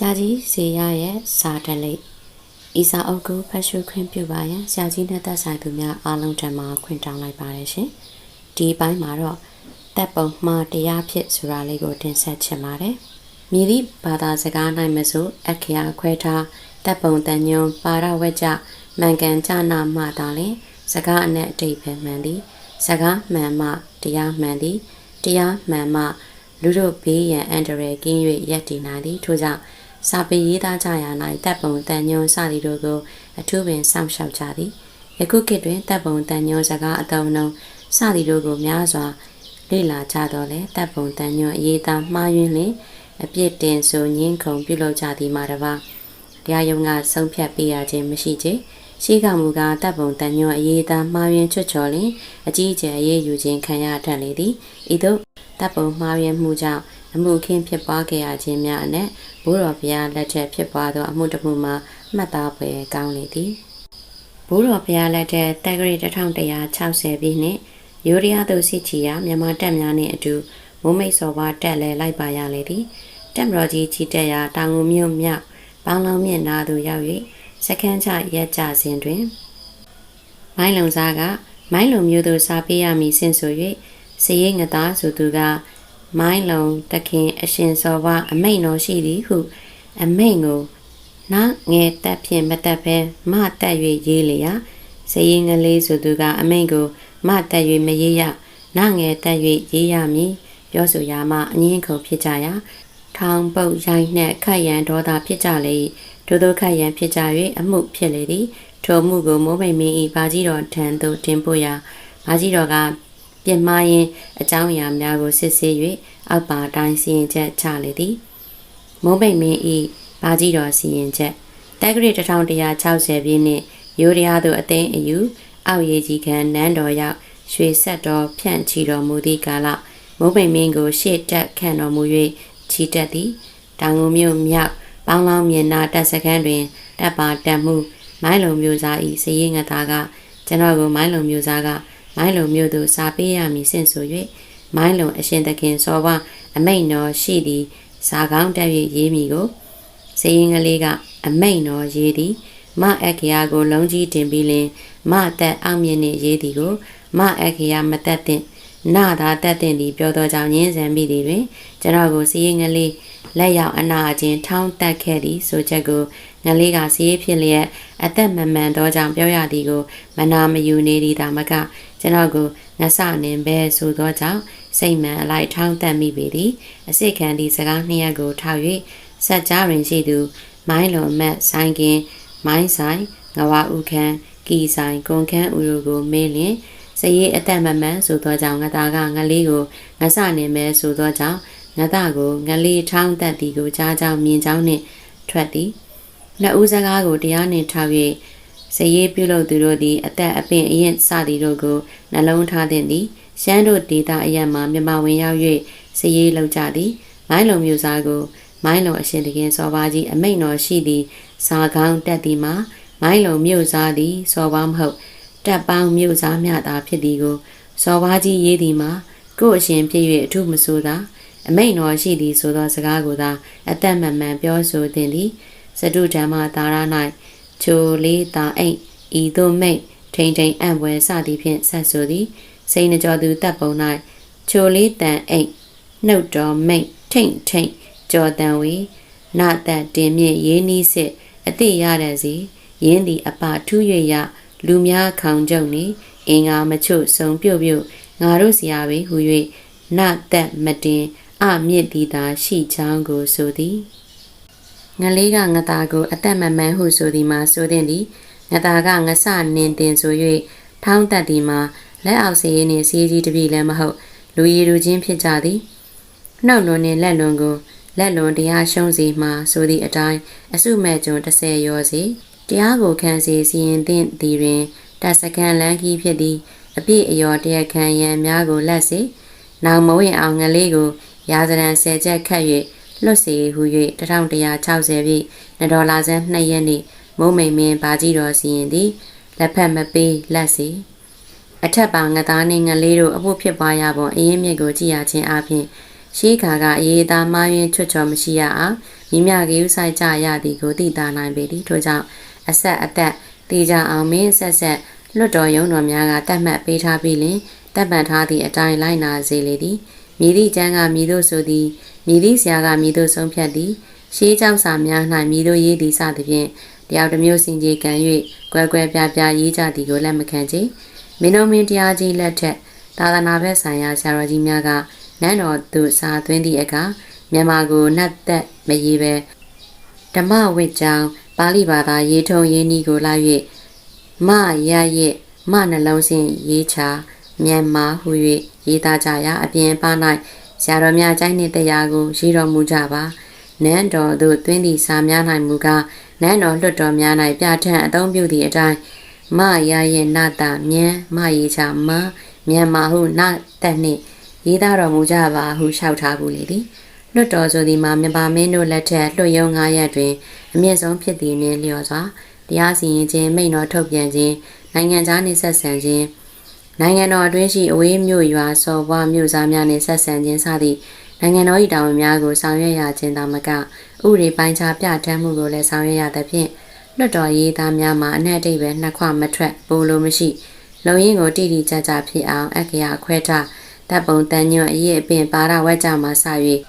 ရှာကြီးစေရရဲ့စာတလိပ်ဤစာအုပ်ကိုဖတ်ရှုခွင့်ပြုပါရန်ရှာကြီးနဲ့သက်ဆိုင်သူများအားလုံးထံမှခွင့်တောင်းလိုက်ပါတယ်ရှင်ဒီဘိုင်းမှာတော့တပ်ပုံမှားတရားဖြစ်ဆိုတာလေးကိုတင်ဆက်ချင်ပါတယ်မြည်သည့်ဘာသာစကား၌မဆိုအခရာခွဲထားတပ်ပုံတန်ညွန်ပါရဝက်ကြမှန်ကန်ကြနာမှသာလျှင်စကားအနဲ့အတိတ်ပဲမှန်သည်စကားမှန်မှတရားမှန်သည်တရားမှန်မှလူတို့ဘေးရန်အန္တရာယ်ကင်း၍ရပ်တည်နိုင်သည်ထို့ကြောင့် စာပေရေးသားကြရာ၌တပ်ပုံတန်ညွန်စသည်တို့ကိုအထူးပင်စောင့်ရှောက်ကြသည်ယခုခေတ်တွင်တပ်ပုံတန်ညွန်စကားအတုံးလုံးစသည်တို့ကိုများစွာလေ့လာကြတော့လဲတပ်ပုံတန်ညွန်အရေးသားမှားယွင်းလင်အပြစ်တင်ဆိုညင်းခုန်ပြုလုပ်ကြသည်မှာတပါတရားရုံးကဆုံးဖြတ်ပေးရခြင်းမရှိချေရှိကမူကတပ်ပုံတန်ညွန်အရေးသားမှားယွင်းချွတ်ချော်လင်အကြီးအကျယ်အရေးယူခြင်းခံရတတ်လေသည်ဤသို့တပ်ပုံမှားယွင်းမှုကြောင့် အမှုခင်းဖြစ်ပွားခဲ့ရခြင်းများအနက်ဘိုးတော်ဘုရားလက်ထက်ဖြစ်ပွားသောအမှုတစ်မှုမှာမှတ်သားဖွယ်ကောင်းလေသည်ဘိုးတော်ဘုရားလက်ထက်တက္ကရာ1160ပြည့်နှစ်ရိုးရီးယားသို့စစ်ချီရာမြန်မာတပ်များနှင့်အတူမိုးမိတ်စော်ဘွားတက်လဲလိုက်ပါရလေသည်တက်မတော်ကြီးချီတက်ရာတောင်ငူမြို့မြောက်ပေါင်းလုံးမြင့်နာသို့ရောက်၍စခန်းချရက်ကြစဉ်တွင်မိုင်းလုံစားကမိုင်းလုံမျိုးသို့စာပေးရမည်ဆင့်ဆို၍စည်ရိတ်ငသားဆိုသူက မိုင်းလုံတခင်အရှင်စော်ဘအမိန်တော်ရှိသည်ဟု အမိန်ကိုနာငယ်တက်ဖြင့်မတက်ပဲမတက်၍ရေးလျာစည်ရင်ကလေးဆိုသူကအမိန်ကိုမတက်၍မရေးရနာငယ်တက်၍ရေးရမည်ပြောဆိုရာမှအငင်းခုန်ဖြစ်ကြရာထောင်ပုတ်ရိုင်းနှင့်ခတ်ရန်ဒေါသဖြစ်ကြလေထို့သောခတ်ရန်ဖြစ်ကြ၍အမှုဖြစ်လေသည်ထိုမှုကိုမိုးမိန်မင်း၏ဘာကြီးတော်ထံသို့တင်ပို့ရာဘာကြီးတော်က ပြင်မာရင်အကြောင်းအရာများကိုစစ်ဆေး၍အောက်ပါတိုင်းစီရင်ချက်ချလေသည်မိုးမိန်မင်း၏ဘာကြီးတော်စီရင်ချက်တက္ကရာ1160ပြည့်နှစ်ရိုးရရားသို့အသိအယူအောက်ရည်ကြီးခံနန်းတော်ရောက်ရွှေဆက်တော်ဖြန့်ချီတော်မူသည့်ကာလမိုးမိန်မင်းကိုရှေ့တက်ခန့်တော်မူ၍ချီတက်သည်တောင်ငူမြို့မြောက်ပေါင်းလောင်းမြင်နာတပ်စခန်းတွင်တပ်ပါတက်မှုမိုင်းလုံမျိုးစား၏စည်ရင်ငသားကကျွန်တော်ကိုမိုင်းလုံမျိုးစားက မိုင်းလုံမျိုးသို့စာပေးရမည်ဆင့်ဆို၍မိုင်းလုံအရှင်သခင်စောဘအမိန်တော်ရှိသည်စာကောင်းတက်၍ရေးမိကိုစည်ရင်ကလေးကအမိန်တော်ရေးသည်မအခရာကိုလုံးကြီးတင်ပြီးလင်မသက်အောင်မြင့်နှင့်ရေးသည်ကိုမအခရာမသက်သင့်နာသာတက်တဲ့သည်ပြောသောကြောင့်ညင်းဆန်မိသည်တွင်ကျွန်တော်ကိုစီးရင်ကလေးလက်ရောက်အနာချင်းထောင်းတက်ခဲ့သည်ဆိုချက်ကို ငလေးကစီးဖြစ်လျက်အသက်မမှန်သောကြောင့်ပြောရသည်ကိုမနာမယူနေသည်သာမကကျွန်တော်ကိုငဆနှင်ပဲဆိုသောကြောင့်စိတ်မှန်အလိုက်ထောင်းတက်မိပေသည်အစစ်ခံသည့်စကားနှစ်ရပ်ကိုထောက်၍ဆက်ကြားတွင်ရှိသူ မိုင်းလွန်မတ်ဆိုင်ကင်မိုင်းဆိုင်ငဝဥခန်းကီဆိုင်ကွန်ခန်းဥတို့ကိုမေးလျင်စရေးအသက်မမှန်ဆိုသောကြောင့်ငသားကငလေးကိုငဆနေမဲဆိုသောကြောင့်ငသားကိုငလေးထောင်းသက်သည်ကိုကြားကြောင်းမြင်ကြောင်းနှင့်ထွက်သည် နှစ်ဦးစကားကိုတရားနှင့်ထောက်၍စရေးပြုလုပ်သူတို့သည်အသက်အပင်အရင်စသည်တို့ကိုနှလုံးထားသည်သည်ရှမ်းတို့ဒေတာအရက်မှမြမဝင်ရောက်၍စရေးလောက်ကြသည်မိုင်းလုံမျိုးစားကို မိုင်းလုံအရှင်တကင်းစောပါကြီးအမိန်တော်ရှိသည်စာကောင်းတက်သည်မှာမိုင်းလုံမြို့စားသည်စောပါမဟုတ်တပ်ပေါင်းမြို့စားများသာဖြစ်သည်ကိုစော်ဘာကြီးရေးသည်မှာကို့အရှင်ဖြစ်၍အထုမဆိုသာအမိန်တော်ရှိသည်ဆိုသောစကားကိုသာအသက်မမှန်ပြောဆိုသည်သည် စတုဓမ္မသာရ၌ချိုလေးသာအိတ်ဤသို့မိတ်ထိန်ထိန်အံ့ပွဲစသည်ဖြင့်ဆက်ဆိုသည်စိန်ကြောသူတပ်ပုံ၌ချိုလေးတန်အိတ်နှုတ်တော်မိတ်ထိန်ထိန်ကြော်တန်ဝေနာတန်တင်မြင့်ရေးနီးစစ်အတိရတဲ့စီရင်းသည်အပထူး၍ရလူများခေါင်ကြုံနေအင်္ဂါမချို့စုံပြုတ်ပြုတ်ငါတို့စရာပဲဟူ၍နသက်မတင်အမြင့်သည်သာရှိချောင်းကိုဆိုသည် ငလေးကငတာကိုအသက်မမှန်ဟုဆိုသည်မှာဆိုတဲ့သည်ငတာကငဆနင်းတင်ဆို၍ထောင်းတက်သည်မှာလက်အောက်စီးရင်စီးကြီးတပြီလည်းမဟုတ်လူရည်လူချင်းဖြစ်ကြသည်နှုတ်လွန်နှင့်လက်လွန်ကိုလက်လွန်တရားရှုံးစီမှဆိုသည့်အတိုင်းအစုမဲ့ကျွန်30ရောစီတရားကိုခံစီစီရင်သင့်သည်တွင်တပ်စကန်လန်းကြီးဖြစ်သည်အပြည့်အယောတရားခံရန်များကိုလက်စေနောင်မဝင်အောင်ငလေးကိုရာဇရန်ဆယ်ချက်ခတ်၍ လွတ်စေဟု၍1160ပြည့်နဒေါ်လာဆန်း2ရက်နေ့မုံမိန်မင်းဘာကြီးတော်စီရင်သည်လက်ဖက်မပေးလက်စီအထက်ပါငသားနှင့်ငလေးတို့အဖို့ဖြစ်ပွားရပုံအရင်မြစ်ကိုကြည်ရခြင်းအပြင်ရှိခါကအရေးသားမှားယွင်းချွတ်ချော်မရှိရအောင်မိမြကယူဆိုင်ကြရသည်ကိုသိတာနိုင်ပေသည်ထို့ကြောင့်အဆက်အသက်တေကြအောင်မင်းဆက်ဆက်လွတ်တော်ရုံတော်များကတတ်မှတ်ပေးထားပြီးလင်တပ်ပန်ထားသည့်အတိုင်းလိုက်နာစေလေသည်မြည်သည့်ကျမ်းကမြည်သို့ဆိုသည် မြည်သည့်ဆရာကမြည်သို့ဆုံးဖြတ်သည်ရှေးကြောက်စာများ၌မြည်သို့ရေးသည်စသဖြင့်တယောက်တစ်မျိုးစင်ကြီးကံ၍ကွဲကွဲပြားပြားရေးကြသည်ကိုလက်မခံချေမင်းတို့မင်းတရားကြီးလက်ထက်သာသနာ့ဘက်ဆိုင်ရာဆရာတော်ကြီးများကနန်းတော်သို့စာသွင်းသည့်အခါမြန်မာကိုနှက်သက်မရေးပဲဓမ္မဝိတ်ကြောင့်ပါဠိဘာသာရေးထုံရေးနည်းကိုလာ၍မရရဲ့မနှလုံးစင်ရေးချမြန်မာဟု၍ရေးသားကြရာအပြင်ပါ၌ ဆရာတော်များကျိုင်းနှင့်တရားကိုရေးတော်မူကြပါနန်းတော်သို့သွင်းသည့်စာများ၌မူကားနန်းတော်လွတ်တော်များ၌ပြဋ္ဌာန်းအသုံးပြုသည့်အတိုင်းမရရဲ့နတာမြန်မရေးချမမြန်မာဟုနတက်နှင့်ရေးသားတော်မူကြပါဟုလျှောက်ထားဘူးလေသည်လွတ်တော်ဆိုသည်မှာမြန်မာမင်းတို့လက်ထက်လွှတ်ယုံ9ရက်တွင်အမြင့်ဆုံးဖြစ်သည်နှင့်လျော်စွာတရားစီရင်ခြင်းမိန့်တော်ထုတ်ပြန်ခြင်းနိုင်ငံသားနှင့်ဆက်ဆံခြင်း နိုင်ငံတော်အတွင်းရှိအဝေးမြို့ရွာစော်ဘွားမြို့သားများနှင့်ဆက်ဆံခြင်းစသည့်နိုင်ငံတော်၏တာဝန်များကိုဆောင်ရွက်ရခြင်းသာမကဥပဒေပိုင်းခြားပြဋ္ဌာန်းမှုကိုလည်းဆောင်ရွက်ရသဖြင့်လွတ်တော်ရေးသားများမှာအနှက်အတိတ်ပဲနှစ်ခွမထွက်ပိုလိုမရှိလုံရင်းကိုတိတိကျကျဖြစ်အောင်အက္ခရာခွဲထားတပ်ပုံတန်ညွန့်အရေးအပင်ပါရဝက်ကြမှာစ၍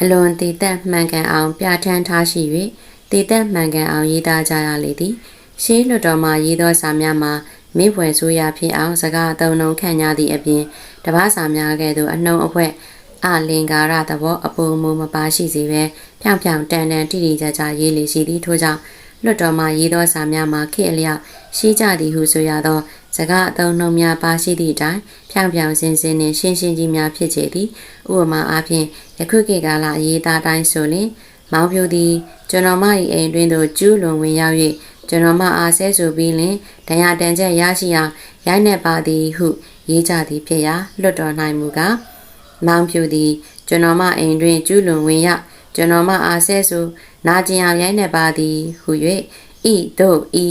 အလွန်တည်သက်မှန်ကန်အောင်ပြဋ္ဌာန်းထားရှိ၍တည်သက်မှန်ကန်အောင်ရေးသားကြရလေသည်ရှေးလွတ်တော်မှာရေးသောစာများမှာ မင်းဖွယ်ဆိုးရဖြစ်အောင်စကားအသုံးနှုန်းခံရသည့်အပြင်တပားစာများကဲ့သို့အနှုံအဖွဲအလင်္ကာရသဘောအပူမူမပါရှိစေပဲဖြောင်ဖြောင်တန်တန်တိတိကျကျရေးလေရှိသည်ထို့ကြောင့်လွတ်တော်မှာရေးသောစာများမှာခေအလျောက်ရှိကြသည်ဟုဆိုရသောစကားအသုံးနှုန်းများပါရှိသည့်အတိုင်းဖြောင်ဖြောင်စင်စင်နှင့်ရှင်းရှင်းကြီးများဖြစ်ကြသည်ဥပမာအားဖြင့်ယခုခေတ်ကာလအရေးသားတိုင်းဆိုလျှင်မောင်ဖြူသည်ကျွန်တော်မ၏အိမ်တွင်သို့ကျူးလွန်ဝင်ရောက်၍ ကျွန်တော်မအားဆဲဆိုပြီးလင်ဒဏ်ရာတန်ချက်ရရှိအောင်ရိုက်နှက်ပါသည်ဟုရေးကြသည်ဖြစ်ရာလွတ်တော်၌မူကားမောင်ဖြူသည် ကျွန်တော်မအိမ်တွင်ကျူးလွန်ဝင်ရောက်ကျွန်တော်မအားဆဲဆိုနာကျင်အောင်ရိုက်နှက်ပါသည်ဟု၍ဤတို့ဤ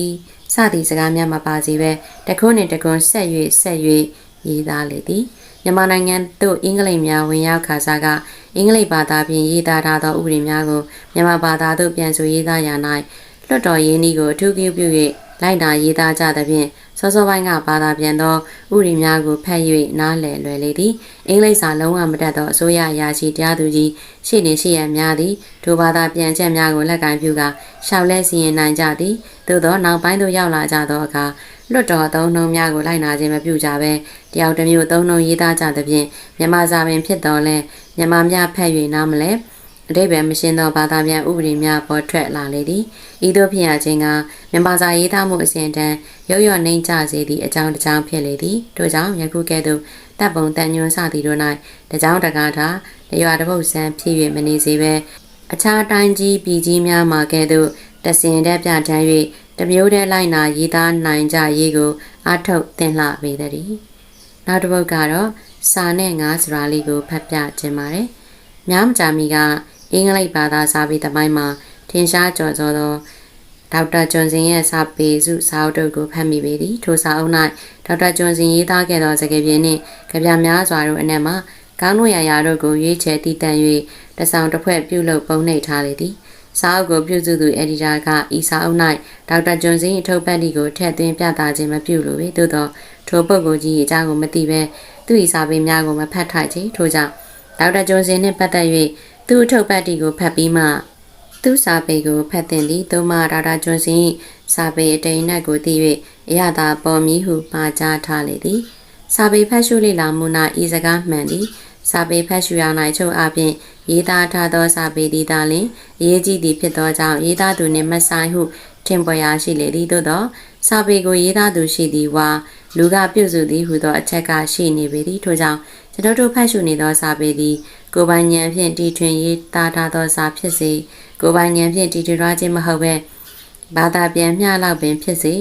စသည့်စကားများမပါစီပဲတခုနှင့်တခုဆက်၍ဆက်၍ရေးသားလေသည်မြန်မာနိုင်ငံသို့အင်္ဂလိပ်များဝင်ရောက်ခါစားကအင်္ဂလိပ်ဘာသာဖြင့်ရေးသားထားသောဥပဒေများကိုမြန်မာဘာသာသို့ပြန်ဆိုရေးသားရ၌ လွတ်တော်ရင်းဤကိုအထူးပြုပြု၍လိုက်တာရေးသားကြသဖြင့်စောစောပိုင်းကဘာသာပြန်သောဥပဒေများကိုဖတ်၍နားလည်လွယ်လေသည်အင်္ဂလိပ်စာလုံးဝမတတ်သောအစိုးရအရာရှိတရားသူကြီးရှေ့နေရှိရန်များသည်ထိုဘာသာပြန်ချက်များကိုလက်ကင်ပြုကာရှောက်လဲစီရင်နိုင်ကြသည်သို့သောနောက်ပိုင်းသို့ရောက်လာကြသောအခါလွတ်တော်သုံးနှုံများကိုလိုက်နာခြင်းမပြုကြဘဲတယောက်တစ်မျိုးသုံးနှုံရေးသားကြသဖြင့်မြန်မာစာပင်ဖြစ်တော်လဲမြန်မာများဖတ်၍နားမလဲ အတိပ္ပယ်မရှင်းသောဘာသာပြန်ဥပဒေများပေါ်ထွက်လာလေသည်ဤသို့ဖြစ်ရခြင်းကမြန်မာစာရေးသားမှုအစဉ်တန်းရုပ်ရနှိမ့်ချစေသည့်အကြောင်းတစ်ကြောင်းဖြစ်လေသည်ထို့ကြောင့်ယခုကဲ့သို့တပ်ပုံတန်ညွန်စသည်တို့၌တကြောင်တကားသာတရွာတစ်ပုတ်ဆန်းဖြစ်၍မနေစေဘဲအခြားတိုင်းကြီးပြည်ကြီးများမှာကဲ့သို့တဆင်တဲ့ပြဋ္ဌာန်း၍တမျိုးတည်းလိုက်နာရေးသားနိုင်ကြရေးကိုအထုတ်သင်လှပေသည်နောက်တစ်ပုတ်ကတော့စာနဲ့ငါးစရာလေးကိုဖတ်ပြခြင်းပါတယ်များမကြာမီက အင်္ဂလိပ်ဘာသာစာပေသမိုင်းမှာထင်ရှားကျော်စောသောဒေါက်တာဂျွန်စင်ရဲ့စာပေစုစာအုပ်တို့ကိုဖတ်မိပေသည်ထိုစာအုပ်၌ဒေါက်တာဂျွန်စင်ရေးသားခဲ့သောစကားပြင်နှင့်ကြပြများစွာတို့အနက်မှာကောင်းတို့ရာရာတို့ကိုရွေးချယ်တည်တံ့၍တဆောင်တစ်ဖွဲ့ပြုလုပ်ပုံနှိပ်ထားလေသည်စာအုပ်ကိုပြုစုသူအက်ဒီတာကဤစာအုပ်၌ဒေါက်တာဂျွန်စင်၏ထုတ်ပတ်တီကိုထည့်သွင်းပြသခြင်းမပြုလိုပေသို့သောထိုပုဂ္ဂိုလ်ကြီး၏အကြောင်းကိုမသိဘဲသူ၏စာပေများကိုမဖတ်ထိုက်ချေထို့ကြောင့်ဒေါက်တာဂျွန်စင်နှင့်ပတ်သက်၍ သူ့ထုတ်ပတ်တီကိုဖတ်ပြီးမှသူ့စာပေကိုဖတ်တင်သည်သို့မှဒေါက်တာဂျွန်စင်၏စာပေအတိမ်နက်ကိုသိ၍အရသာပေါ်မည်ဟုမှာကြားထားလေသည်စာပေဖတ်ရှုလေ့လာမှု၌ဤစကားမှန်သည်စာပေဖတ်ရှုရ၌ချုပ်အပြင်ရေးသားထားသောစာပေသည်သာလျှင်အရေးကြီးသည်ဖြစ်သောကြောင့်ရေးသားသူနှင့်မဆိုင်ဟုထင်ပေါ်ရာရှိလေသည်သို့သောစာပေကိုရေးသားသူရှိသည်ဝါလူကပြုစုသည်ဟုသောအချက်ကရှိနေပေသည်ထို့ကြောင့်ကျွန်တော်တို့ဖတ်ရှုနေသောစာပေသည် ကိုပိုင်ဉာဏ်ဖြင့်တီထွင်ရေးသားထားသောစာဖြစ်စေကိုပိုင်ဉာဏ်ဖြင့်တီထွင်ထားခြင်းမဟုတ်ဘဲဘာသာပြန်မျှလောက်ပင်ဖြစ်စေ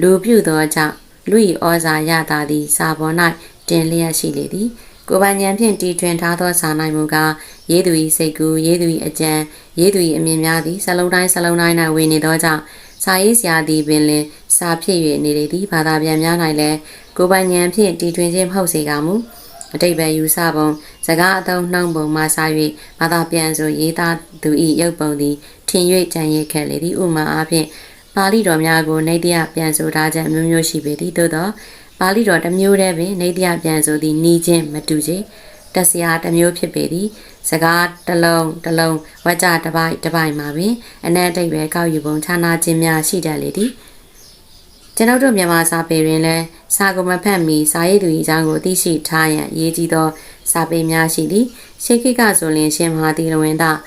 လူပြုသောကြောင့်လူ၏ဩဇာရတာသည်စာပေါ်၌တင်လျက်ရှိလေသည်ကိုပိုင်ဉာဏ်ဖြင့်တီထွင်ထားသောစာနိုင်မူကားရေးသူ၏စိတ်ကူးရေးသူ၏အကြံရေးသူ၏အမြင်များသည်စလုံးတိုင်းစလုံးတိုင်း၌ဝင်နေသောကြောင့်စာရေးဆရာသည်ပင်လင်စာဖြစ်၍နေလေသည်ဘာသာပြန်များ၌လည်းကိုပိုင်ဉာဏ်ဖြင့်တီထွင်ခြင်းမဟုတ်စေကမူ အတိတ်ပဲယူဆပုံစကားအသုံးနှုံးပုံမှစ၍ဘာသာပြန်ဆိုရေးသားသူ၏ရုပ်ပုံသည်ထင်၍ကြံရည်ခဲ့လေသည်ဥမာအားဖြင့်ပါဠိတော်များကိုနေတရားပြန်ဆိုထားချက်မျိုးမျိုးရှိပေသည်သို့သောပါဠိတော်တစ်မျိုးတည်းပင်နေတရားပြန်ဆိုသည်နီးချင်းမတူချေတက်စရာတစ်မျိုးဖြစ်ပေသည်စကားတစ်လုံးတစ်လုံးဝကြတစ်ပိုက်တစ်ပိုက်မှာပင်အနက်အတိတ်ပဲကောက်ယူပုံခြားနာခြင်းများရှိတတ်လေသည် ကျွန်ုပ်တို့မြန်မာစာပေတွင်လည်းစာကုမဖတ်မီစာရေးသူ၏အကြောင်းကိုသိရှိထားရန်အရေးကြီးသော စာပေများရှိသည်ရှေးခေတ်ကဆိုရင်ရှင်မဟာသီလဝင်းသား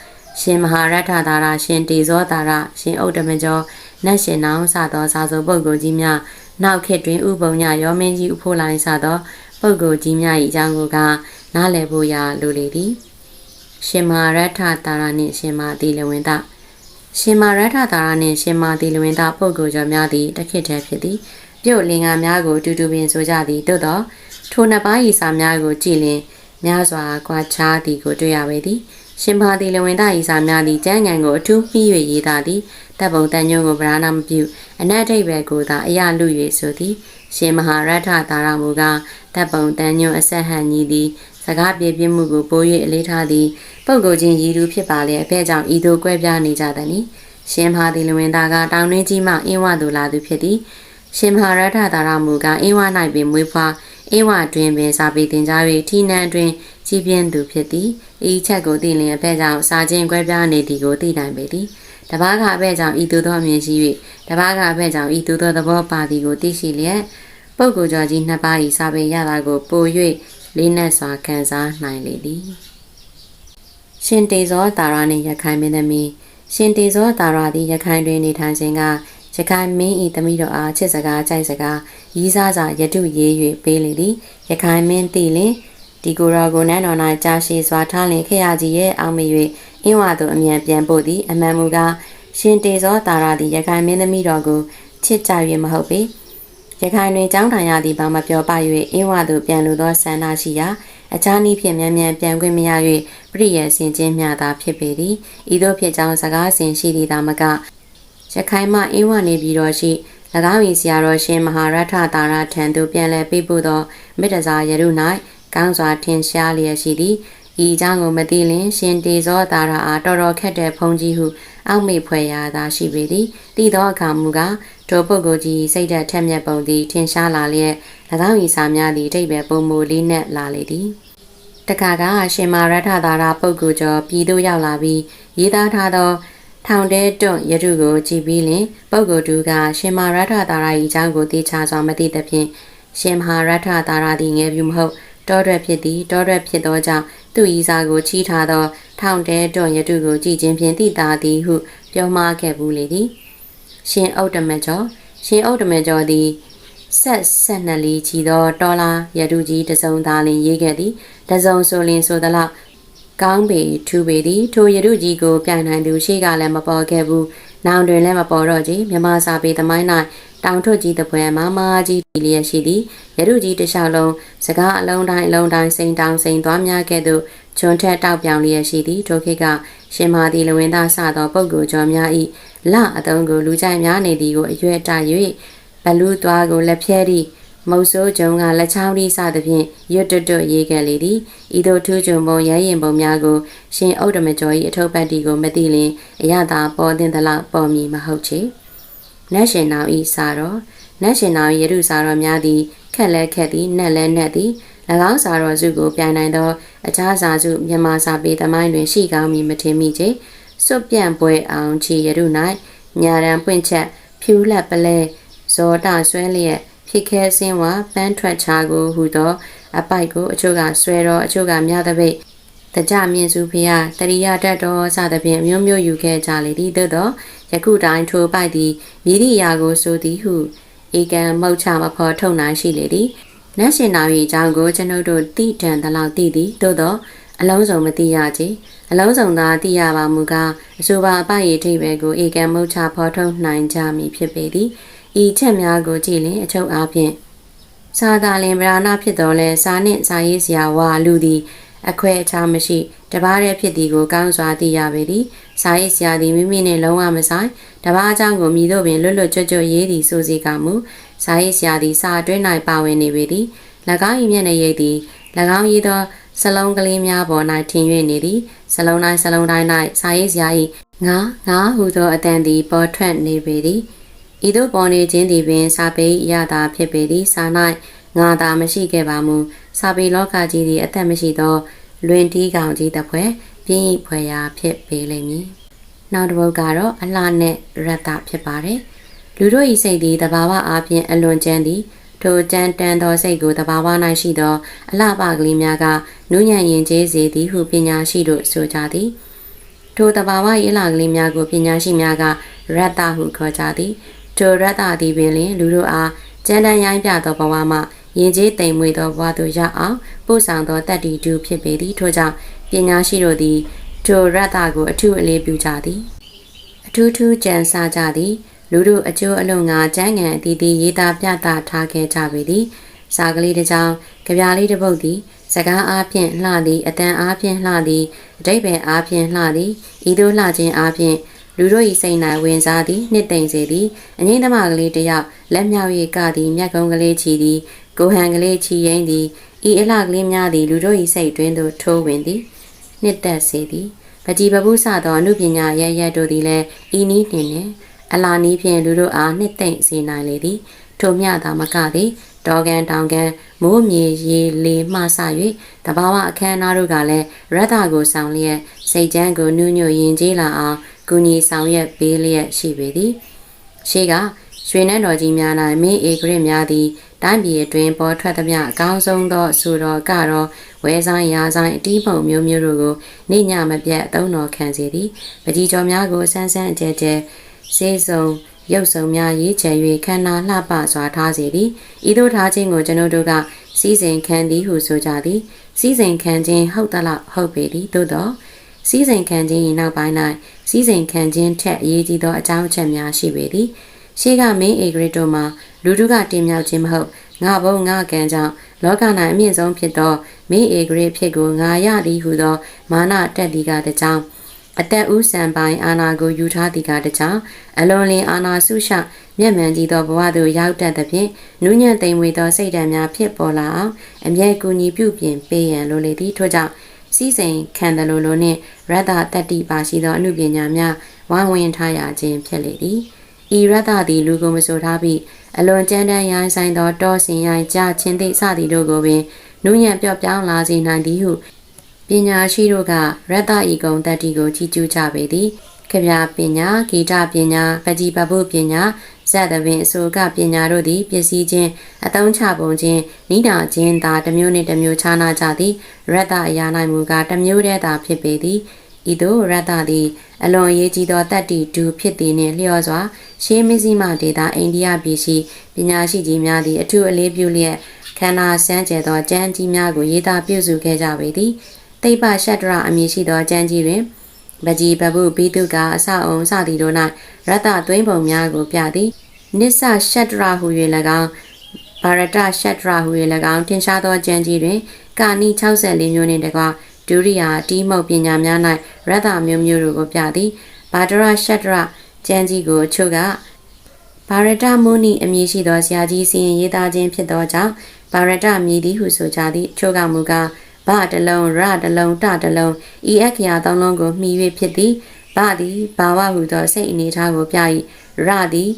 ရှင်မဟာရထသာရရှင်တေဇောသာရရှင်ဥဒ္ဓမကျော်နတ်ရှင်နောင်စသောစာဆိုပုဂ္ဂိုလ်ကြီးများနောက်ခေတ်တွင်ဥပုံညရောမင်းကြီးဥဖိုးလိုင်းစသောပုဂ္ဂိုလ်ကြီးများ၏အကြောင်းကိုကနားလည်ဖို့ရာလိုလေသည်ရှင်မဟာရထသာရနှင့်ရှင်မဟာသီလဝင်းသား ရှင်မာရထသာရနှင့်ရှင်မာတီလဝင်းသားပုဂ္ဂိုလ်ကျော်များသည်တခိတည်းဖြစ်သည်ပြုတ်လင်္ကာများကိုတူတူပင်ဆိုကြသည်သို့သောထိုနှစ်ပါးဤစာများကိုကြည်လင်များစွာကွာခြားသည်ကိုတွေ့ရပေသည်ရှင်မာတီလဝင်းသားဤစာများသည်ကျမ်းဂန်ကိုအထူးပြီး၍ရေးသားသည်တပ်ပုံတန်ညွန့်ကိုဗราဏမပြုအနတ်ဒိဗေကိုသာအရလူ၍ဆိုသည်ရှင်မဟာရထသာရမူကတပ်ပုံတန်ညွန့်အဆက်ဟန်ကြီးသည် စကားပြေပြမှုကိုပိုး၍အလေးထားသည်ပုဂ္ဂိုလ်ချင်းရည်သူဖြစ်ပါလေအဖဲကြောင့်ဤသို့ကွဲပြားနေကြသည်နိရှင်မဟာသီလဝင်းသားကတောင်တွင်းကြီးမှအင်းဝသို့လာသူဖြစ်သည်ရှင်မဟာရထသာရမူကအင်းဝ၌ပင်မွေးဖွားအင်းဝတွင်ပင်စာပေသင်ကြား၍ထီနန်းတွင်ကြီးပြင်းသူဖြစ်သည်ဤချက်ကိုသိလျင်အဖဲကြောင့်စာချင်းကွဲပြားနေသည်ကိုသိနိုင်ပေသည်တပားကအဖဲကြောင့်ဤသို့သောအမြင်ရှိ၍တပားကအဖဲကြောင့်ဤသို့သောသဘောပါသည်ကိုသိရှိလျက်ပုဂ္ဂိုလ်ကျော်ကြီးနှစ်ပါး၏စာပေရတာကိုပို၍ လေးနက်စွာခံစားနိုင်လေသည်ရှင်တေဇောတာရနှင့်ရခိုင်မင်းသမီးရှင်တေဇောတာရသည်ရခိုင်တွင်နေထိုင်ခြင်းကရခိုင်မင်းဤသမီးတော်အားချစ်စကားကြိုက်စကားရီးစားစာရတုရေး၍ပေးလေသည်ရခိုင်မင်းသိလင်ဒီကိုရောကိုနန်းတော်၌ကြာရှည်စွာထားလင်ခေရကြီးရဲ့အောင်မ၍အင်းဝါသို့အမြန်ပြန်ပို့သည်အမှန်မူကားရှင်တေဇောတာရသည်ရခိုင်မင်းသမီးတော်ကိုချစ်ကြ၍မဟုတ်ပေ ရခိုင်တွင်ចောင်းထိုင်ရသည်ဘာမပြောပ၍အင်းဝသို့ပြန်လိုသောဆန္ဒရှိရာအခြားနည်းဖြင့်မြန်မြန်ပြန်ခွင့်မရ၍ပြည့်ရဆင်ခြင်းမျှသာဖြစ်ပေသည်ဤသို့ဖြစ်ကြောင်းစကားဆင်ရှိသည်သာမကရခိုင်မှအင်းဝနေပြီးတော့ရှိ၎င်း၏ဆရာတော်ရှင်မဟာရထတာရထံသို့ပြန်လည်ပေးပို့သောမေတ္တစာရရု၌ကောင်းစွာထင်ရှားလျက်ရှိသည်ဤအကြောင်းကိုမသိလင်ရှင်တေဇောတာရအားတော်တော်ခက်တဲ့ဖုန်ကြီးဟုအောက်မေ့ဖွယ်ရာသာရှိပေသည်တည်သောအခါမူကား ထိုပုဂ္ဂိုလ်ကြီးစိတ်ဓာတ်ထက်မြက်ပုံသည်ထင်ရှားလာလျက်၎င်း၏စာများသည့်အတိတ်ပဲပုံမူလေးနက်လာလေသည်တခါကရှင်မာရထသာရပုဂ္ဂိုလ်ကျော်ပြည်သို့ရောက်လာပြီးရေးသားထားသော ထောင်တဲတွန့်ရတုကိုကြည်ပြီးလင်ပုဂ္ဂိုလ်တူကရှင်မာရထသာရ၏အကြောင်းကိုသိချစွာမသိသဖြင့်ရှင်မဟာရထသာရသည်ငယ်ပြူမဟုတ်တောရွက်ဖြစ်သည်တောရွက်ဖြစ်သောကြောင့်သူ၏စာကိုချီးထားသော ထောင်တဲတွန့်ရတုကိုကြည်ခြင်းဖြင့်သိတာသည်ဟုပြောမှားခဲ့ဘူးလေသည် ရှင်ဥဒ္ဓမကျော်ရှင်ဥဒ္ဓမကျော်သည်ဆက်ဆက်နှစ်လီချီသောတော်လာရတုကြီးတစုံသားလင်ရေးခဲ့သည်တစုံဆိုလင်ဆိုသလောက်ကောင်းပေထူပေသည်ထိုရတုကြီးကိုပြန်နိုင်သူရှိကလည်းမပေါ်ခဲ့ဘူးနောင်တွင်လည်းမပေါ်တော့ကြီးမြမစာပေသမိုင်း၌တောင်ထွတ်ကြီးတပွဲမမကြီးတီလျက်ရှိသည်ရတုကြီးတစ်လျှောက်လုံးစကားအလုံးတိုင်းအလုံးတိုင်းစိန်တောင်စိန်သွားများခဲ့သို့ဂျွန်ထက်တောက်ပြောင်လျက်ရှိသည်ထိုခေတ်ကရှင်မာတိလဝင်းသားစသောပုဂ္ဂိုလ်ကျော်များ၏ လအတုံးကိုလူကြိုက်များနေသည်ကိုအရွယ်တ၍ဘလူးသွားကိုလက်ဖြဲသည့်မုတ်ဆိုးဂျုံကလက်ချောင်းဤစသဖြင့်ရွတ်တွတ်တွတ်ရေးခဲ့လေသည်ဤသို့ထူးချွန်ပုံရဲရင်ပုံများကိုရှင်ဥဒ္ဓမကျော်၏အထုပ်ပတ်တီကိုမသိလင်အရသာပေါ်တင်သလောက်ပေါ်မည်မဟုတ်ချေနတ်ရှင်နောင်ဤစာတော်နတ်ရှင်နောင်ရရုစာတော်များသည်ခက်လဲခက်သည်နက်လဲနက်သည်၎င်းစာတော်စုကိုပြိုင်နိုင်သောအခြားစာစုမြန်မာစာပေသမိုင်းတွင်ရှိကောင်းမည်မထင်မိချေ စွတ်ပြန့်ပွဲအောင်ချီရရု၌ညာရန်ပွင့်ချက်ဖြူလက်ပလဲဇောတာဆွဲလျက်ဖြစ်ခဲစင်းဝါပန်းထွက်ချာကိုဟူသောအပိုက်ကိုအချို့ကဆွဲတော့အချို့ကမြသပိတ်တကြမြင့်စုဖျားတရိယာတတ်တော်စသဖြင့်မျိုးမျိုးယူခဲ့ကြလေသည်သို့သောယခုတိုင်းထိုပိုက်သည်မိရိယာကိုဆိုသည်ဟုဧကံမုတ်ချမဖော်ထုတ်နိုင်ရှိလေသည်နတ်ရှင်နာ၏အကြောင်းကိုကျွန်ုပ်တို့သိတံသလောက်သိသည်သို့သောအလုံးစုံမသိရချေ အလုံးစုံသာသိရပါမူကားအဆိုပါအပရိထိပ်ပဲကိုဧကံမုတ်ချဖော်ထုတ်နိုင်ကြမည်ဖြစ်ပေသည်ဤချက်များကိုကြည့်လင်အချုပ်အားဖြင့်စာသာလင်ဗราဏဖြစ်တော်လဲစာနှင့်စာရေးစရာဝါလူသည်အခွဲအခြားမရှိတပားတည်းဖြစ်သည်ကိုကောင်းစွာသိရပေသည်စာရေးစရာသည်မိမိနှင့်လုံးဝမဆိုင်တပားအကြောင်းကိုမိတို့ပင်လွတ်လွတ်ကြွကြွရေးသည်ဆိုစီကမူစာရေးစရာသည်စာအတွင်း၌ပါဝင်နေပေသည်၎င်း၏မျက်နှာရိပ်သည်၎င်းရေးသော စလုံးကလေးများပေါ်၌ထင်၍နေသည်စလုံးတိုင်းစလုံးတိုင်း၌စာရေးစရာ၏ငါငါဟုသောအတန်သည်ပေါ်ထွက်နေပေသည်ဤသို့ပေါ်နေခြင်းသည်ပင်စာပေ၏အရသာဖြစ်ပေသည်စာ၌ငါသာမရှိခဲ့ပါမူစာပေလောကကြီးသည်အသက်မရှိသော လွင်တီးကောင်ကြီးတစ်ဖွဲပြင်းဤဖွယ်ရာဖြစ်ပေလိမ့်မည်နောက်တစ်ပုဒ်ကတော့အလှနဲ့ရတ္တဖြစ်ပါတယ်လူတို့ဤစိတ်သည်တဘာဝအားဖြင့်အလွန်ကျန်းသည် ထိုကြမ်းတမ်းသောစိတ်ကိုတဘာဝ၌ရှိသောအလှပကလေးများကနူးညံ့ရင်ကျေးစေသည်ဟုပညာရှိတို့ဆိုကြသည်ထိုတဘာဝ၏အလှကလေးများကိုပညာရှိများကရတ္တဟုခေါ်ကြသည်ထိုရတ္တသည်ပင်လျှင်လူတို့အားကြမ်းတမ်းရိုင်းပြသောဘဝမှယဉ်ကျေးတိမ်မွေသောဘဝသို့ရောက်အောင်ပို့ဆောင်သောတတ္တိတူဖြစ်ပေသည်ထို့ကြောင့်ပညာရှိတို့သည်ထိုရတ္တကိုအထူးအလေးပြုကြသည်အထူးထူးကြံစားကြသည် လူတို့အကျိုးအလုံငါကျန်းငံအတီးတီရေးသားပြသထားခဲ့ကြပေသည်စာကလေးတစ်ကြောင်းကြပြားလေးတစ်ပုဒ်သည်စကားအားဖြင့်လှသည်အတန်အားဖြင့်လှသည်အတိတ်ပဲအားဖြင့်လှသည်ဤသို့လှခြင်းအားဖြင့်လူတို့၏စိတ်၌ဝင်စားသည်နှစ်သိမ့်စေသည်အငိမ့်သမားကလေးတစ်ယောက်လက်မြောက်၍ကသည်မျက်ကုံးကလေးချီသည်ကိုဟန်ကလေးချီရင်သည်ဤအလှကလေးများသည်လူတို့၏စိတ်တွင်သို့ထိုးဝင်သည်နှစ်သက်စေသည်ပကြီးပပုစသောအမှုပညာရရတို့သည်လည်းဤနည်းနှင့်နှင့် အလာနီးဖြင့်လူတို့အားနှစ်သိမ့်စေနိုင်လေသည်ထိုမျှသာမကသည်တောကန်တောင်ကန်မိုးမြေရေလေမှဆ၍တဘာဝအခမ်းအနားတို့ကလည်းရတ္တကိုဆောင်လျက်စိတ်ချမ်းကိုနုညွတ်ရင်ကြီးလာအောင်ကုညီဆောင်ရွက်ပေးလျက်ရှိပေသည်ရှေးကရွှေနှန်းတော်ကြီးများ၌မင်းဧကရစ်များသည်တိုင်းပြည်အတွင်းပေါ်ထွက်သမျှအကောင်းဆုံးသောအဆိုတော်ကတော့ဝဲဆိုင်ရာဆိုင်အတီးပုံမျိုးမျိုးတို့ကိုနေညမပြတ်အသုံးတော်ခံစေသည်ပကြီးကျော်များကိုဆန်းဆန်းအကျဲကျဲ စေစုံရုပ်စုံများရေးချယ်၍ခန္ဓာလှပစွာထားစေသည်ဤသို့ထားခြင်းကိုကျွန်ုပ်တို့ကစီစဉ်ခံသည်ဟုဆိုကြသည်စီစဉ်ခံခြင်းဟုတ်သလားဟုတ်ပေသည်သို့တော့စီစဉ်ခံခြင်း၏နောက်ပိုင်း၌စီစဉ်ခံခြင်းထက်အရေးကြီးသောအကြောင်းအချက်များရှိပေသည်ရှေးကမင်းအေဂရစ်တို့မှာလူတို့ကတင်မြောက်ခြင်းမဟုတ်ငါဘုံငါကံကြောင့်လောက၌အမြင့်ဆုံးဖြစ်သောမင်းအေဂရစ်ဖြစ်ကိုငါရသည်ဟုသောမာနတက်သည်ကတကြောင် အသက်ဦးဆံပိုင်အာနာကိုယူထားသည်ကတကြောင်အလွန်လင်းအာနာဆုရှမျက်မှန်ကြီးသောဘဝသို့ရောက်တတ်သဖြင့်နူးညံ့သိမ်မွေသောစိတ်ဓာတ်များဖြစ်ပေါ်လာအောင်အမြဲကူညီပြုပြင်ပေးရန်လိုလေသည်ထို့ကြောင့်စီစဉ်ခံတယ်လို့လို့နှင့်ရတ္တတတ္တိပါရှိသောအမှုပညာများဝိုင်းဝန်းထားရခြင်းဖြစ်လေသည်ဤရတ္တသည်လူကိုမဆိုထားပြီးအလွန်ကြမ်းတမ်းရိုင်းဆိုင်သောတောစင်ရိုင်းကြချင်းသိစသည်တို့ကိုပင်နူးညံ့ပြော့ပြောင်းလာစေနိုင်သည်ဟု ပညာရှိတို့ကရတ္တဤကုံတတ္တိကိုကြီးကျူးကြပေသည်ခဗျာပညာဂီတပညာပကြီးပပုပညာဇတ်သပင်အစိုးကပညာတို့သည်ပစ္စည်းချင်းအတုံးချပုံချင်းနိဒာချင်းသာတစ်မျိုးနှင့်တစ်မျိုးခြားနာကြသည်ရတ္တအရာ၌မူကားတစ်မျိုးတည်းသာဖြစ်ပေသည်ဤသို့ရတ္တသည်အလွန်အရေးကြီးသောတတ္တိတူဖြစ်သည်နှင့်လျော်စွာရှေးမစ္စည်းမဒေတာအိန္ဒိယပြည်ရှိပညာရှိကြီးများသည်အထူးအလေးပြုလျက်ခန္ဓာစမ်းကြဲသောကျမ်းကြီးများကိုရေးသားပြုစုခဲ့ကြပေသည် တိပ္ပရှတ္တရအမည်ရှိသောကျမ်းကြီးတွင်ပကြီးပပုပိတုကအစအုံစသည်တို့၌ရတ္တသွင်းပုံများကိုပြသည်နစ္စရှတ္တရဟု၍၎င်းဘာရတရှတ္တရဟု၍၎င်းတင်ရှားသောကျမ်းကြီးတွင်ကာနီ64မျိုးနှင့်တကွဒုရိယာတီးမှုတ်ပညာများ၌ရတ္တမျိုးမျိုးတို့ကိုပြသည်ဘာဒရရှတ္တရကျမ်းကြီးကိုအချို့ကဘာရတမုနီအမည်ရှိသောဆရာကြီးစီရင်ရေးသားခြင်းဖြစ်သောကြောင့်ဘာရတမည်သည်ဟုဆိုကြသည်အချို့ကမူကား ဗတလုံးရတလုံးတတလုံးဤအခရာသုံးလုံးကိုမှီ၍ဖြစ်သည်ဗသည်ဘာဝဟုသောစိတ်အနေထားကိုပြ၏ရသည်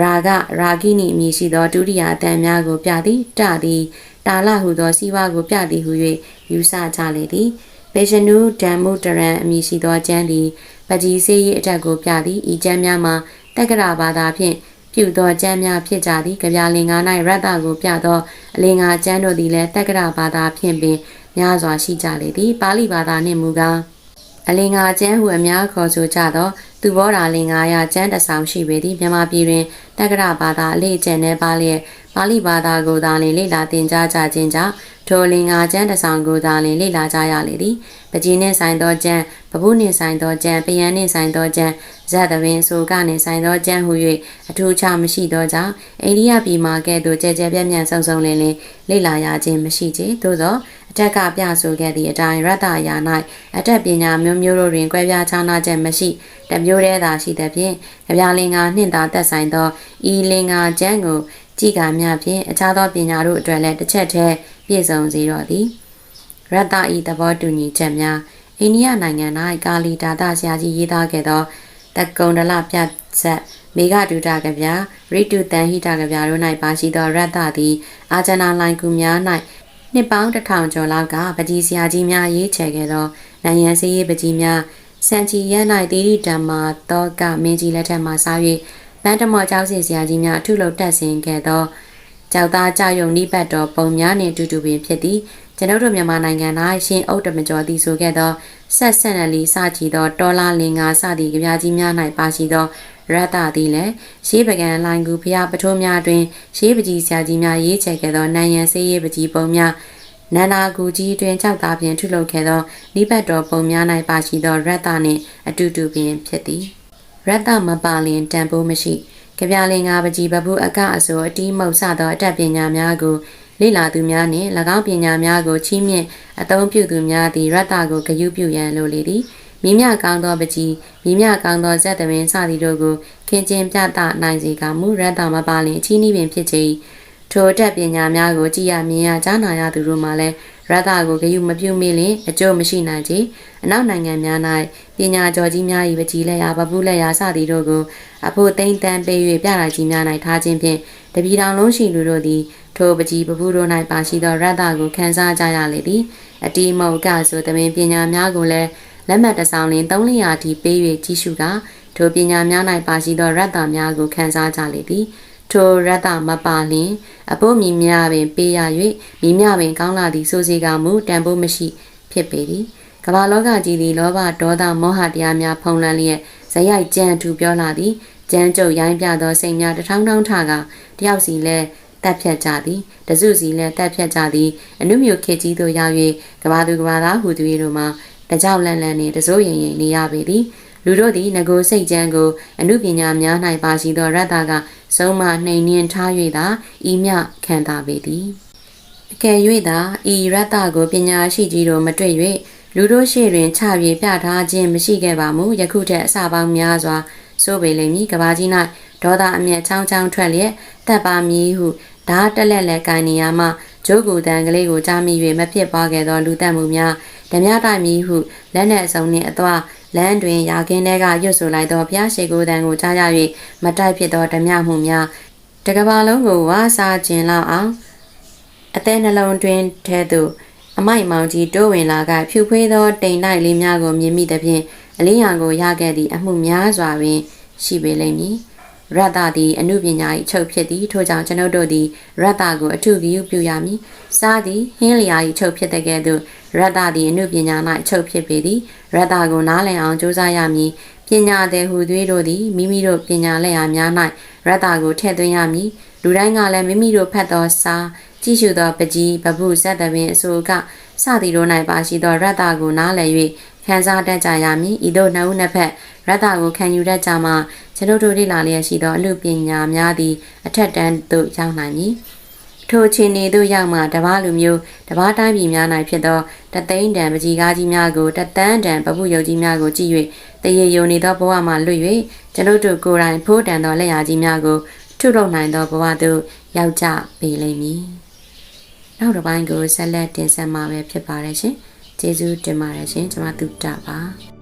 ရာဂရာဂိနိအမည်ရှိသောဒုတိယအတန်များကိုပြသည်တသည်တာလဟုသောစီဝါကိုပြသည်ဟု၍ယူဆကြလေသည်ပေရှနုဓမ္မုတရံအမည်ရှိသောကျမ်းသည်ပကြီးစေး၏အထက်ကိုပြသည်ဤကျမ်းများမှာတက္ကရာဘာသာဖြင့်ပြုသောကျမ်းများဖြစ်ကြသည်ကြပြလင်္ကာ၌ရတ္တကိုပြသောအလင်္ကာကျမ်းတို့သည်လည်းတက္ကရာဘာသာဖြင့်ပင် များစွာရှိကြလေသည်ပါဠိဘာသာနှင့်မူကားအလင်္ကာကျမ်းဟုအများခေါ်ဆိုကြသောသူဘောဓာလင်္ကာယကျမ်းတဆောင်ရှိပေသည်မြန်မာပြည်တွင် တက္ကရာဘာသာအလေးကျင့်နေပါလျက်ပါဠိဘာသာကိုသာလင်လေ့လာသင်ကြားကြခြင်းကြောင့်ထိုလင်္ကာကျမ်းတဆောင်ကိုသာလင်လေ့လာကြရလေသည်ပကြီးနှင့်ဆိုင်သောကျမ်းပပုနှင့်ဆိုင်သောကျမ်းပယံနှင့်ဆိုင်သောကျမ်းဇတ်သပင်ဆိုကနှင့်ဆိုင်သောကျမ်းဟု၍အထူးခြားမရှိသောကြောင့်အိန္ဒိယပြည်မှာကဲ့သို့ကြဲကြဲပြန့်ပြန့်ဆုံဆုံလင်းလင်းလေ့လာရခြင်းမရှိချေသို့သောအထက်ကပြဆိုခဲ့သည့်အတိုင်းရတ္တယာ၌အထက်ပညာမျိုးမျိုးတို့တွင်ကွဲပြားခြားနားချက်မရှိတမျိုးတည်းသာရှိသဖြင့်ကြပြလင်္ကာနှင့်သာသက်ဆိုင်သောဤလင်္ကာကျမ်းကိုကြည်ကမြဖြင့်အခြားသောပညာတို့အတွက်လည်းတစ်ချက်တည်းပြည့်စုံစေတော့သည်ရတ္တဤသဘောတူညီချက်များအိန္ဒိယနိုင်ငံ၌ကာလီဒါသဆရာကြီးရေးသားခဲ့သောတက္ကုံဒလပြတ်ဆက်မေဃဒုတာကဗျာရိတုတန်ဟိတာကဗျာတို့၌ပါရှိသောရတ္တသည်အာဇနာလိုင်ကူများ၌နှစ်ပေါင်းတစ်ထောင်ကျော်လောက်ကပကြီးဆရာကြီးများရေးချယ်ခဲ့သောနိုင်ငံစည်းရေးပကြီးများစံချီရဲ၌တိရိတံမာတောကမင်းကြီးလက်ထက်မှစား၍ ပန်းတမော်ကျောင်းစင်ဆရာကြီးများအထုလုပ်တက်ဆင်ခဲ့သောကြောက်သားကြောက်ရွံ့နိပတ်တော်ပုံများနှင့်အတူတူပင်ဖြစ်သည်ကျွန်ုပ်တို့မြန်မာနိုင်ငံ၌ရှင်အုတ်တမကျော်သည်ဆိုခဲ့သောဆက်ဆက်နလီစကြည်သောဒေါ်လာလင်္ကာစသည့်ကြပြကြီးများ၌ပါရှိသောရတ္တသည်လည်းရှေးပကံလိုင်ကူဖျားပထိုးများတွင်ရှေးပကြီးဆရာကြီးများရေးချယ်ခဲ့သောနိုင်ရန်စေးရေးပကြီးပုံများနန္နာကူကြီးတွင်ကြောက်သားဖြင့်ထုလုပ်ခဲ့သောနိပတ်တော်ပုံများ၌ပါရှိသောရတ္တနှင့်အတူတူပင်ဖြစ်သည် ရတ္တမပါလင်တန်ဖိုးမရှိကြပြလင်္ကာပကြီးပပုအကအစိုးအတီးမုတ်ဆသောအတတ်ပညာများကိုလေ့လာသူများနှင့်၎င်းပညာများကိုချီးမြှင့်အသုံးပြုသူများသည်ရတ္တကိုဂရုပြုရန်လိုလေသည်မိမြကောင်းသောပကြီးမိမြကောင်းသောဇက်သမင်စသည်တို့ကိုခင်ကျင်ပြသနိုင်စေကမူရတ္တမပါလင်အချီးနှီးပင်ဖြစ်ချေထိုအတတ်ပညာများကိုကြည်ရမြင်ရကြားနာရသူတို့မှလည်း ရတ္တကိုဂရုမပြုမိလင်အကျိုးမရှိနိုင်ချေအနောက်နိုင်ငံများ၌ပညာကျော်ကြီးများ၏ပကြီးလက်ရာပပုလက်ရာစသည်တို့ကိုအဖို့သိမ့်တန်းပေး၍ပြတာကြီးများ၌ထားခြင်းဖြင့်တပြည်တော်လုံးရှိလူတို့သည်ထိုပကြီးပပုတို့၌ပါရှိသောရတ္တကိုခံစားကြရလေသည်အတီးမုတ်ကဆိုသမင်ပညာများကိုလည်းလက်မှတ်တစ်ဆောင်လင်300ထိပေး၍ကြီးစုကထိုပညာများ၌ပါရှိသောရတ္တများကိုခံစားကြလေသည် ထိုရတ္တမပါလင်အဖို့မိမြပင်ပေးရ၍မိမြပင်ကောင်းလာသည်ဆိုစီကမူတန်ဖို့မရှိ ဖြစ်ပေသည်ကမ္ဘာလောကကြီးသည်လောဘဒေါသမောဟတရားများဖုံးလွှမ်းလျက်ဇယိုက်ကြံထူပြောလာသည်ကြမ်းကြုတ်ရိုင်းပြသောစိတ်များတထောင်းထောင်းထကတယောက်စီလဲတက်ဖြတ်ကြသည်တစုစီလဲတက်ဖြတ်ကြသည်အနုမျိုးခေကြီးတို့ရောက်၍ကဘာသူကဘာသားဟူသူတို့မှတကြောက်လန့်လန့်နှင့်တစိုးရင်ရင်နေရပေသည် လူတို့သည်ငကိုစိတ်ကြမ်းကိုအမှုပညာများ၌ပါရှိသောရတ္တကဆုံးမနှိမ်နှင်းထား၍သာဤမြခံတာပေသည်အကယ်၍သာဤရတ္တကိုပညာရှိကြီးတို့မတွေ့၍လူတို့ရှေ့တွင်ချပြေပြထားခြင်းမရှိခဲ့ပါမူယခုထက်အစပေါင်းများစွာဆိုပေလိမ့်မည်ကဘာကြီး၌ဒေါသအမျက်ချောင်းချောင်းထွက်လျက်တပ်ပါမည်ဟုဓာတက်လက်လက်ကိုင်းနေရမှဂျိုးကူတန်ကလေးကိုကြားမိ၍မဖြစ်ပွားခဲ့သောလူတက်မှုများဓမြတိုင်မည်ဟုလက်နက်အစုံနှင့်အသွာ လမ်းတွင်ရာခင်းထဲကရွတ်ဆိုလိုက်သောဘုရားရှိခိုးတန်ကိုကြားရ၍မတိုက်ဖြစ်သောဓမြမှုများတကဘာလုံးကိုဝါစာခြင်းလောက်အောင်အသေးနှလုံးတွင်ထဲသို့အမိုက်မောင်ကြီးတိုးဝင်လာကဖြူဖွေးသောတိမ်တိုက်လေးများကိုမြင်မိသဖြင့်အလင်းရောင်ကိုရခဲ့သည့်အမှုများစွာပင်ရှိပေလိမ့်မည် ရတ္တသည်အနုပညာ၏ချုပ်ဖြစ်သည်ထို့ကြောင့်ကျွန်ုပ်တို့သည်ရတ္တကိုအထုဂရုပြုရမည်စားသည်ဟင်းလျာ၏ချုပ်ဖြစ်တဲ့ကဲ့သို့ရတ္တသည်အနုပညာ၌ချုပ်ဖြစ်ပေသည်ရတ္တကိုနားလည်အောင်ကြိုးစားရမည်ပညာသည်ဟူသွေးတို့သည်မိမိတို့ပညာလက်ရာများ၌ရတ္တကိုထည့်သွင်းရမည်လူတိုင်းကလည်းမိမိတို့ဖတ်သောစာကြည့်ရှုသောပကြီးပပုဇတ်တပင်အစိုးကစသည်တို့၌ပါရှိသောရတ္တကိုနားလည်၍ ခံစားတတ်ကြရမည်ဤသို့နှစ်ဦးနှစ်ဖက်ရတ္တကိုခံယူတတ်ကြမှကျွန်ုပ်တို့လေ့လာလျက်ရှိသောအမှုပညာများသည်အထက်တန်းသို့ရောက်နိုင်မည်ထိုခြေနေသို့ရောက်မှတပားလူမျိုးတပားတိုင်းပြည်များ၌ဖြစ်သောတသိန်းတန်ပကြီးကားကြီးများကိုတသန်းတန်ပပုယုတ်ကြီးများကိုကြည့်၍တရေယုံနေသောဘဝမှလွတ်၍ကျွန်ုပ်တို့ကိုယ်တိုင်ဖိုးတန်သောလက်ရာကြီးများကိုထုလုပ်နိုင်သောဘဝသို့ရောက်ကြပေလိမ့်မည်။နောက်တစ်ပိုင်းကိုဆက်လက်တင်ဆက်မှာပဲဖြစ်ပါတယ်ရှင်။ ကျေးဇူးတင်ပါတယ်ရှင်ကျွန်မတုတ္တပါ။